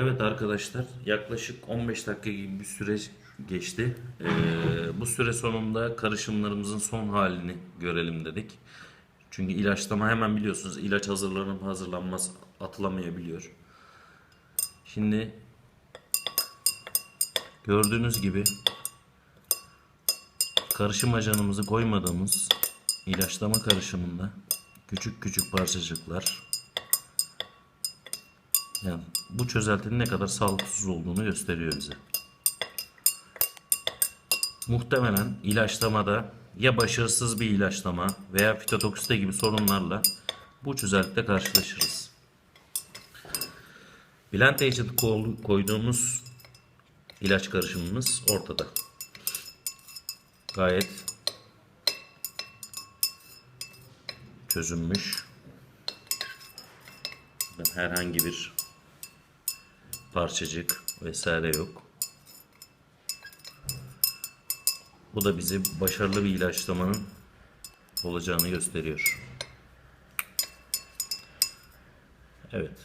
Evet arkadaşlar yaklaşık 15 dakika gibi bir süre geçti. Ee, bu süre sonunda karışımlarımızın son halini görelim dedik. Çünkü ilaçlama hemen biliyorsunuz ilaç hazırlanıp hazırlanmaz atılamayabiliyor. Şimdi gördüğünüz gibi karışım ajanımızı koymadığımız ilaçlama karışımında küçük küçük parçacıklar yani bu çözeltinin ne kadar sağlıksız olduğunu gösteriyor bize. Muhtemelen ilaçlamada ya başarısız bir ilaçlama veya fitotoksite gibi sorunlarla bu çözeltide karşılaşırız. Blend agent koy- koyduğumuz ilaç karışımımız ortada. Gayet çözünmüş. Herhangi bir parçacık vesaire yok. Bu da bize başarılı bir ilaçlamanın olacağını gösteriyor. Evet.